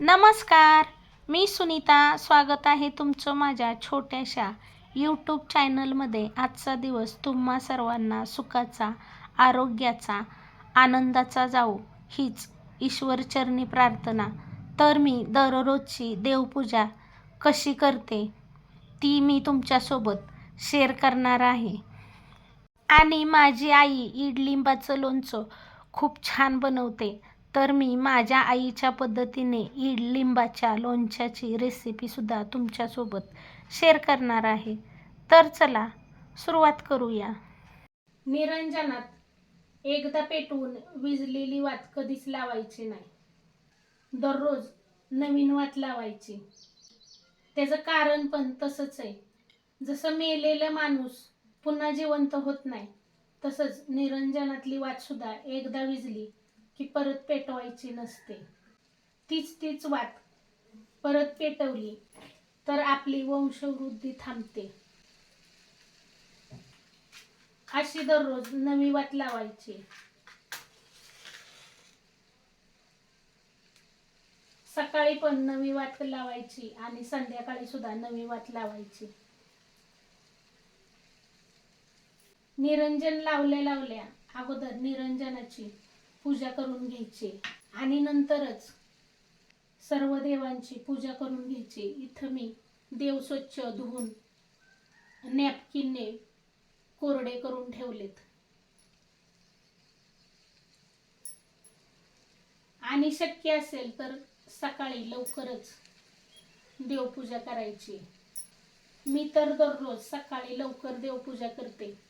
नमस्कार मी सुनीता. स्वागत आहे तुमचं माझ्या छोट्याशा यूट्यूब चॅनलमध्ये आजचा दिवस तुम्हा सर्वांना सुखाचा आरोग्याचा आनंदाचा जाऊ हीच ईश्वरचरणी प्रार्थना. तर मी दररोजची देवपूजा कशी करते ती मी तुमच्यासोबत शेअर करणार आहे. आणि माझी आई इडलिंबाचं लोणचं खूप छान बनवते. तर मी माझ्या आईच्या पद्धतीने ईड लिंबाच्या लोणच्याची रेसिपीसुद्धा तुमच्यासोबत शेअर करणार आहे. तर चला सुरुवात करूया. निरंजनात एकदा पेटवून विजलेली वात कधीच लावायची नाही. दररोज नवीन वात लावायची. त्याचं कारण पण तसंच आहे. जसं मेलेला माणूस पुन्हा जिवंत होत नाही तसंच निरंजनातली वात सुद्धा एकदा विजली की परत पेटवायची नसते. तीच तीच वाट परत पेटवली तर आपली वंशवृद्धी थांबते. अशी दररोज नवी वात लावायची. सकाळी पण नवी वात लावायची आणि संध्याकाळी सुद्धा नवी वात लावायची. निरंजन लावल्या लावल्या अगोदर निरंजनाची पूजा करून घ्यायची. आणि नंतरच सर्व देवांची पूजा करून घ्यायची. इथं मी देव स्वच्छ धुवून नॅपकिनने कोरडे करून ठेवलेत. आणि शक्य असेल तर सकाळी लवकरच देवपूजा करायची. मी तर दररोज सकाळी लवकर देवपूजा करते.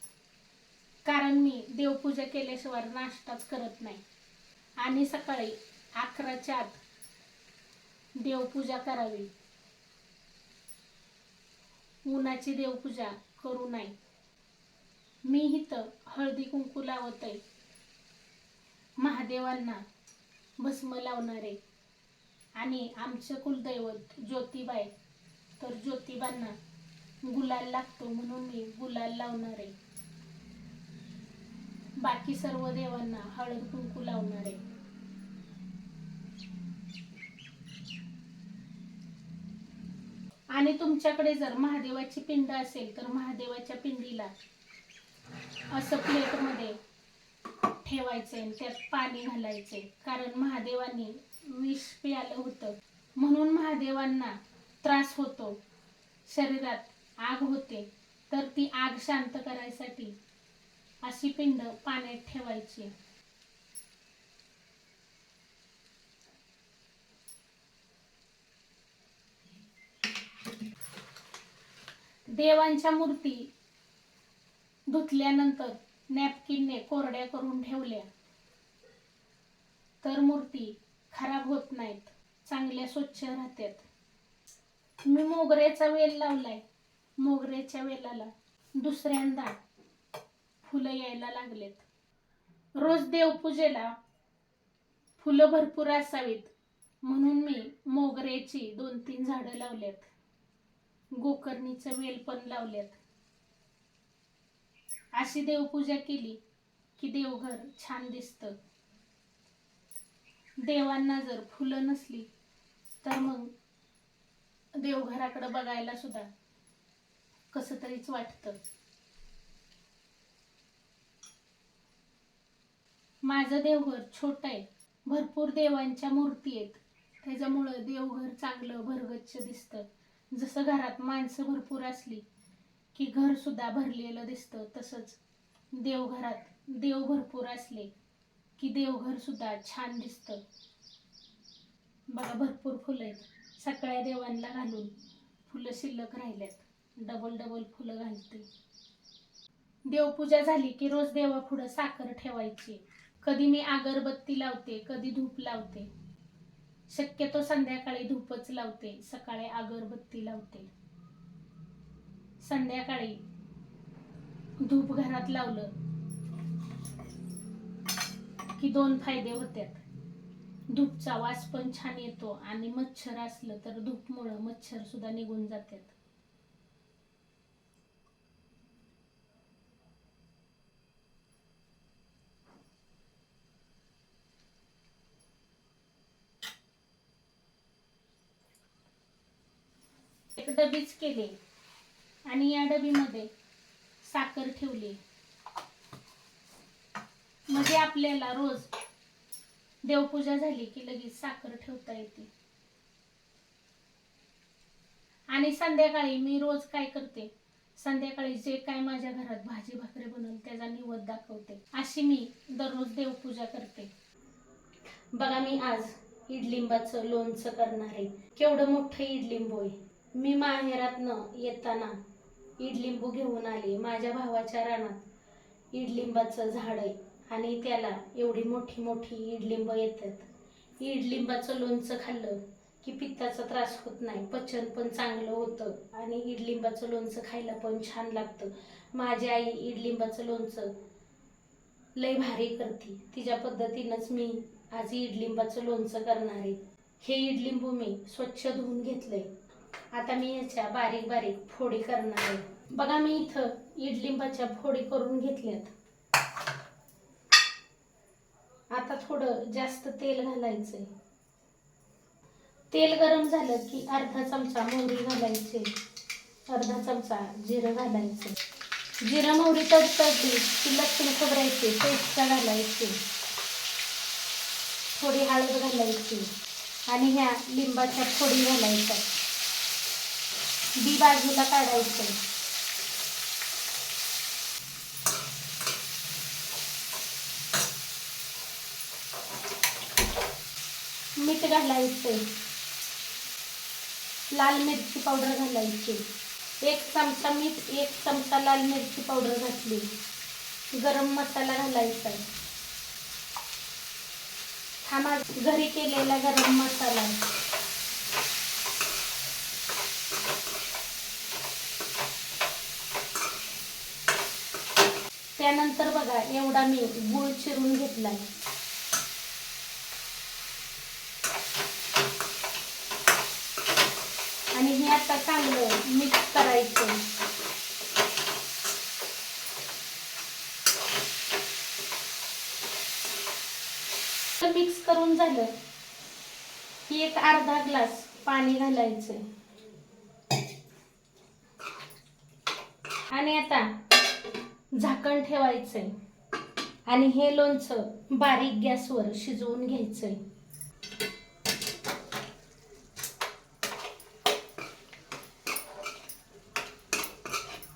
कारण मी देवपूजा केल्याशिवाय नाश्ताच करत नाही. आणि सकाळी अकराच्या आत देवपूजा करावी. उन्हाची देवपूजा करू नये. मी इथं हळदी कुंकू लावत आहे महादेवांना भस्म लावणारे आणि आमचं कुलदैवत ज्योतिबाई. तर ज्योतिबांना गुलाल लागतो म्हणून मी गुलाल लावणार. आहे बाकी सर्व देवांना हळद कुंकू लावणार आहे. आणि तुमच्याकडे जर महादेवाची पिंड असेल तर महादेवाच्या पिंडीला असं प्लेटमध्ये ठेवायचंय त्यात पाणी घालायचंय. कारण महादेवांनी विष प्यालं होतं. म्हणून महादेवांना त्रास होतो. शरीरात आग होते. तर ती आग शांत करायसाठी अशी पिंड पाण्यात ठेवायची. देवांच्या मूर्ती धुतल्यानंतर नॅपकिनने कोरड्या करून ठेवल्या. तर मूर्ती खराब होत नाहीत चांगल्या स्वच्छ राहतात मी मोगऱ्याचा वेल लावलाय मोगऱ्याच्या वेलाला दुसऱ्यांदा फुलं यायला लागलेत. रोज देवपूजेला फुलं भरपूर असावीत. म्हणून मी मोगऱ्याची दोन तीन झाडं लावल्यात गोकर्णीचं वेल पण लावल्यात अशी देवपूजा केली की देवघर छान दिसतं. देवांना जर फुलं नसली तर मग देवघराकडे बघायला सुद्धा कसं तरीच वाटतं. माझं देवघर छोट आहे. भरपूर देवांच्या मूर्ती आहेत. त्याच्यामुळं देवघर चांगलं भरगच्छ दिसतं. जसं घरात माणसं भरपूर असली की घर सुद्धा भरलेलं दिसतं तसंच देवघरात देव भरपूर असले की देवघर सुद्धा छान दिसतं. बघा भरपूर फुलं आहेत. सगळ्या देवांना घालून फुलं शिल्लक राहिल्यात. डबल डबल फुलं घालते. देवपूजा झाली की रोज देवापुढं साखर ठेवायची. कधी मी अगरबत्ती लावते कधी धूप लावते. शक्यतो संध्याकाळी धूपच लावते सकाळी अगरबत्ती लावते. संध्याकाळी धूप घरात लावलं की दोन फायदे होतात धूपचा वास पण छान येतो आणि मच्छर असलं तर धूपमुळं मच्छर सुद्धा निघून जातात. एक डबीच केले आणि या डबीमध्ये साखर ठेवली. म्हणजे आपल्याला रोज देवपूजा झाली की लगेच साखर ठेवता येते. आणि संध्याकाळी मी रोज काय करते? संध्याकाळी जे काय माझ्या घरात भाजी भाकरी बनवून त्याचा निवद दाखवते. अशी मी दररोज देवपूजा करते. बघा मी आज इडलिंबाचं लोणचं करणार आहे. केवढं मोठं इडलिंबू आहे. मी माहेरातनं येताना इडलिंबू घेऊन आले. माझ्या भावाच्या रानात इडलिंबाचं झाड आहे आणि त्याला एवढी मोठी मोठी इडलिंब येतात. इडलिंबाचं लोणचं खाल्लं की पित्ताचा त्रास होत नाही. पचन पण चांगलं होतं आणि इडलिंबाचं लोणचं खायला पण छान लागतं. माझी आई इडलिंबाचं लोणचं लय भारी करते. तिच्या पद्धतीनंच मी आज इडलिंबाचं लोणचं करणार आहे. हे इडलिंबू मी स्वच्छ धुवून घेतलंय. आता मी याच्या बारीक बारीक फोडी करणार आहे. बघा मी इथं इडलिंबाच्या फोडी करून घेतल्यात. आता थोडं जास्त तेल घालायचंय. तेल गरम झालं की अर्धा चमचा मोहरी घालायचे. अर्धा चमचा जिरं घालायचं. जिरं मोहरी तडतडली की लसूण खबरायचे पेस्ट घालायचे. थोडी हळद घालायची. आणि ह्या लिंबाच्या फोडी घालायच्या. बी बाजूला काढायचं. मीठ घालायचं. लाल मिरची पावडर घालायची. एक चमचा मीठ एक चमचा लाल मिरची पावडर घातली. गरम मसाला घालायचा. हा माझा घरी केलेला गरम मसाला. आहे. त्यानंतर बघा एवढा मी गुळ चिरून घेतलाय. आणि हे आता चांगलं मिक्स करायचं. मिक्स करून झालं. की एक अर्धा ग्लास पाणी घालायचं. आणि आता झाकण ठेवायचंय. आणि हे लोणचं बारीक गॅसवर शिजवून घ्यायचंय.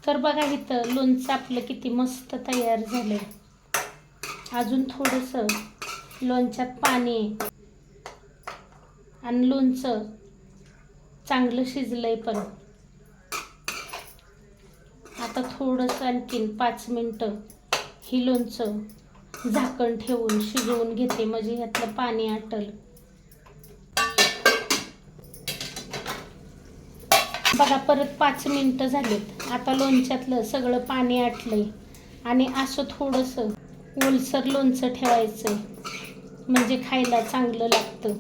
तर बघा इथं लोणचं आपलं किती मस्त तयार झालंय. अजून थोडंसं लोणच्यात पाणी आणि लोणचं चांगलं शिजलंय पण. आता थोडंसं आणखीन पाच मिनटं ही लोणचं झाकण ठेवून शिजवून घेते. म्हणजे ह्यातलं पाणी आटल. बघा परत पाच मिनटं झालीत. आता लोणच्यातलं सगळं पाणी आटलंय. आणि असं थोडंसं ओलसर लोणचं ठेवायचं म्हणजे खायला चांगलं लागतं.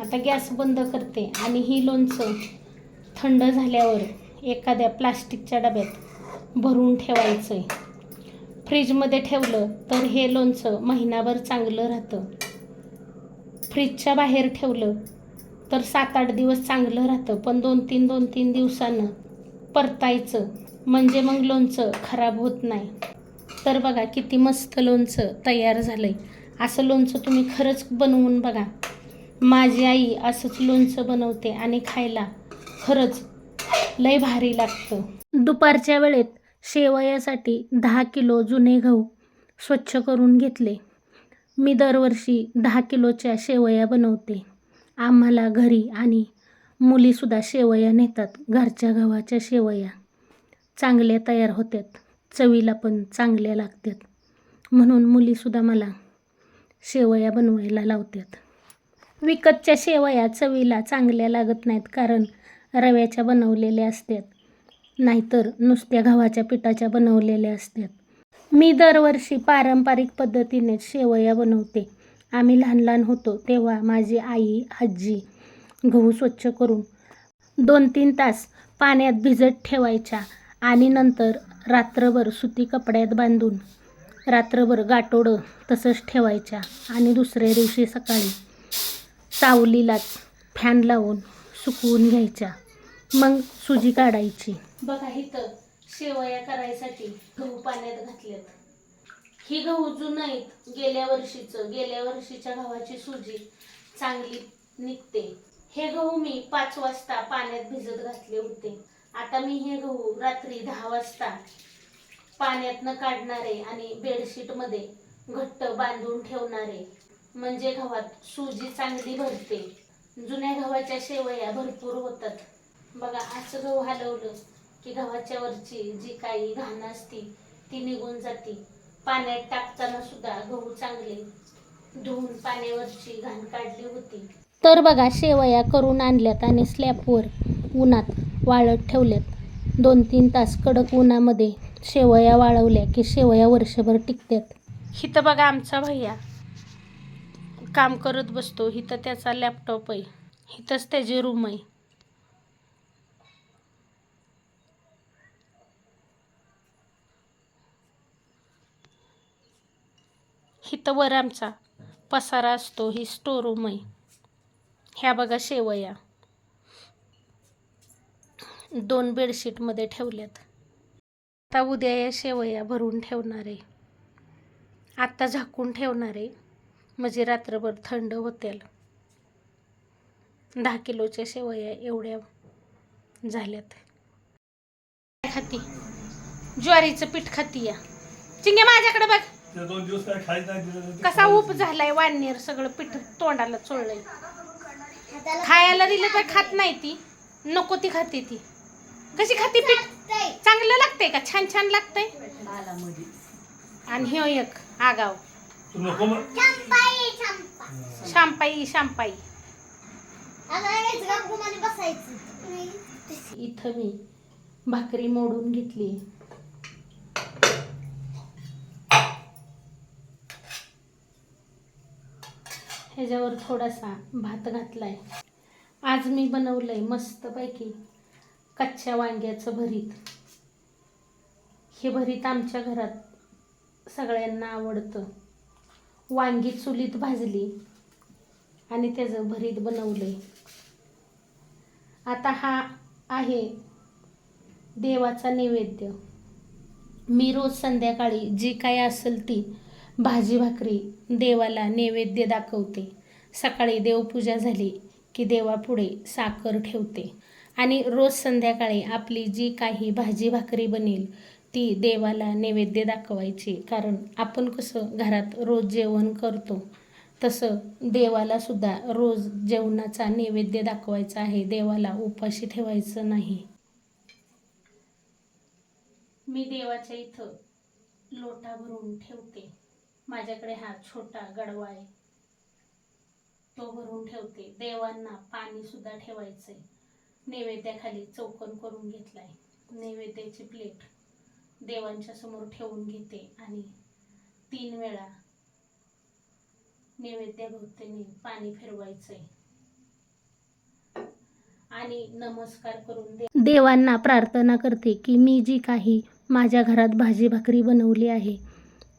आता गॅस बंद करते आणि ही लोणचं थंड झाल्यावर एखाद्या प्लास्टिकच्या डब्यात भरून ठेवायचं आहे फ्रीजमध्ये ठेवलं तर हे लोणचं महिनाभर चांगलं राहतं. फ्रीजच्या बाहेर ठेवलं तर सात आठ दिवस चांगलं राहतं पण दोन तीन दोन तीन दिवसानं परतायचं म्हणजे मग लोणचं खराब होत नाही. तर बघा किती मस्त लोणचं तयार झालं आहे असं लोणचं तुम्ही खरंच बनवून बघा. माझी आई असंच लोणचं बनवते आणि खायला खरंच लय भारी लागतं. दुपारच्या वेळेत शेवयासाठी दहा किलो जुने गहू स्वच्छ करून घेतले. मी दरवर्षी दहा किलोच्या शेवया बनवते. आम्हाला घरी आणि मुलीसुद्धा शेवया नेतात घरच्या गव्हाच्या शेवया. चांगल्या तयार होतात चवीला पण चांगल्या लागतात. म्हणून मुलीसुद्धा मला शेवया बनवायला लावतात. विकतच्या शेवया चवीला चांगल्या लागत नाहीत कारण रव्याच्या बनवलेल्या असतात नाहीतर नुसत्या गव्हाच्या पिठाच्या बनवलेल्या असतात मी दरवर्षी पारंपरिक पद्धतीने शेवया बनवते. आम्ही लहान लहान होतो तेव्हा माझी आई आजी गहू स्वच्छ करून दोन तीन तास पाण्यात भिजत ठेवायच्या आणि नंतर रात्रभर सुती कपड्यात बांधून रात्रभर गाठोडं तसंच ठेवायच्या आणि दुसऱ्या दिवशी सकाळी सावलीलाच फॅन लावून सुकवून घ्यायच्या. मग सुजी काढायची. बघा इथं शेवया करायसाठी गहू पाण्यात घातलेत ही गहू जुन आहेत. गेल्या वर्षीचं गेल्या वर्षीच्या गव्हाची सुजी चांगली निघते. हे गहू मी पाच वाजता पाण्यात भिजत घातले होते. आता मी हे गहू रात्री दहा वाजता पाण्यातनं काढणारे आणि बेडशीटमध्ये घट्ट बांधून ठेवणारे म्हणजे गव्हात सुजी चांगली भरते. जुन्या गव्हाच्या शेवया भरपूर होतात. बघा असं गहू हलवलं की गव्हाच्या वरची जी काही घाण असती ती निघून जाते. पाण्यात टाकताना सुद्धा गहू चांगले धुवून पाण्यावरची घाण काढली होती. तर बघा शेवया करून आणल्यात आणि स्लॅबवर उन्हात वाळत ठेवल्यात. दोन तीन तास कडक उन्हामध्ये शेवया वाळवल्या की शेवया वर्षभर टिकतात हिथं बघा आमचा भैया. काम करत बसतो. हिथं त्याचा लॅपटॉप आहे. हिथंच त्याची रूम आहे. हिथं वर आमचा पसारा असतो. ही स्टोर रूम आहे. ह्या बघा शेवया. दोन बेडशीटमध्ये ठेवल्यात. आता उद्या या शेवया भरून ठेवणार आहे. आत्ता झाकून ठेवणार आहे. म्हणजे रात्रभर थंड होतील दहा किलोच्या शेवया एवढ्या झाल्यात. काय खाती? ज्वारीचं पीठ खाती या. चिंगे माझ्याकडे बघ. ते दोन दिवस काय खायचं नाही दिलं तर कसा उप झालाय वाढणीर सगळं पीठ तोंडाला चोळलंय. खायला दिलं तर खात नाही ती. नको ती खाते ती. कशी खाते पीठ? चांगलं लागतंय का? छान छान लागतंय? आणि ह्यो एक आगाव. तू नको मग शांपाई शांपाई. इथं मी भाकरी मोडून घेतली. ह्याच्यावर थोडासा भात घातलाय. आज मी बनवलंय मस्तपैकी कच्च्या वांग्याचं भरीत. हे भरीत आमच्या घरात सगळ्यांना आवडतं. वांगी चुलीत भाजली आणि त्याचं भरीत बनवले आता हा आहे देवाचा नैवेद्य. मी रोज संध्याकाळी जी काय असेल ती भाजी भाकरी देवाला नैवेद्य दाखवते. सकाळी देवपूजा झाली की देवापुढे साखर ठेवते. आणि रोज संध्याकाळी आपली जी काही भाजी भाकरी बनेल ती देवाला नैवेद्य दाखवायची. कारण आपण कसं घरात रोज जेवण करतो तसं देवाला सुद्धा रोज जेवणाचा नैवेद्य दाखवायचा आहे. देवाला उपाशी ठेवायचं नाही. मी देवाच्या इथं लोटा भरून ठेवते. माझ्याकडे हा छोटा गडवा आहे. तो भरून ठेवते. देवांना पाणी सुद्धा ठेवायचंय. नैवेद्याखाली चौकन करून घेतलाय. नैवेद्याची प्लेट देवांच्या समोर ठेवून घेते आणि तीन वेळा नैवेद्याभोवतीने पाणी फिरवायचंय. आणि नमस्कार करून दे देवांना प्रार्थना करते की मी जी काही माझ्या घरात भाजी भाकरी बनवली आहे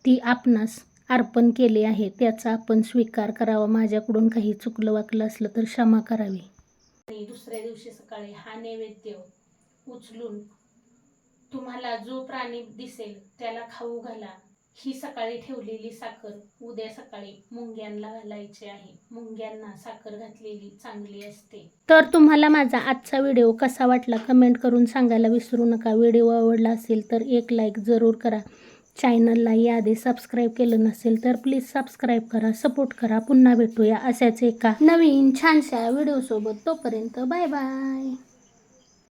ती आपणास अर्पण केली आहे त्याचा आपण स्वीकार करावा. माझ्याकडून काही चुकलं वाकलं असलं तर क्षमा करावी. आणि दुसऱ्या दिवशी सकाळी हा नैवेद्य उचलून तुम्हाला जो प्राणी दिसेल त्याला खाऊ घाला. ही सकाळी ठेवलेली साखर उद्या सकाळी मुंग्यांना घालायची आहे. मुंग्यांना साखर घातलेली चांगली असते. तर तुम्हाला माझा आजचा व्हिडिओ कसा वाटला कमेंट करून सांगायला विसरू नका. व्हिडिओ आवडला असेल तर एक लाईक जरूर करा. चॅनलला याआधी सबस्क्राईब केलं नसेल तर प्लीज सबस्क्राईब करा सपोर्ट करा. पुन्हा भेटूया अशाच एका नवीन छानशा व्हिडिओसोबत. तोपर्यंत बाय बाय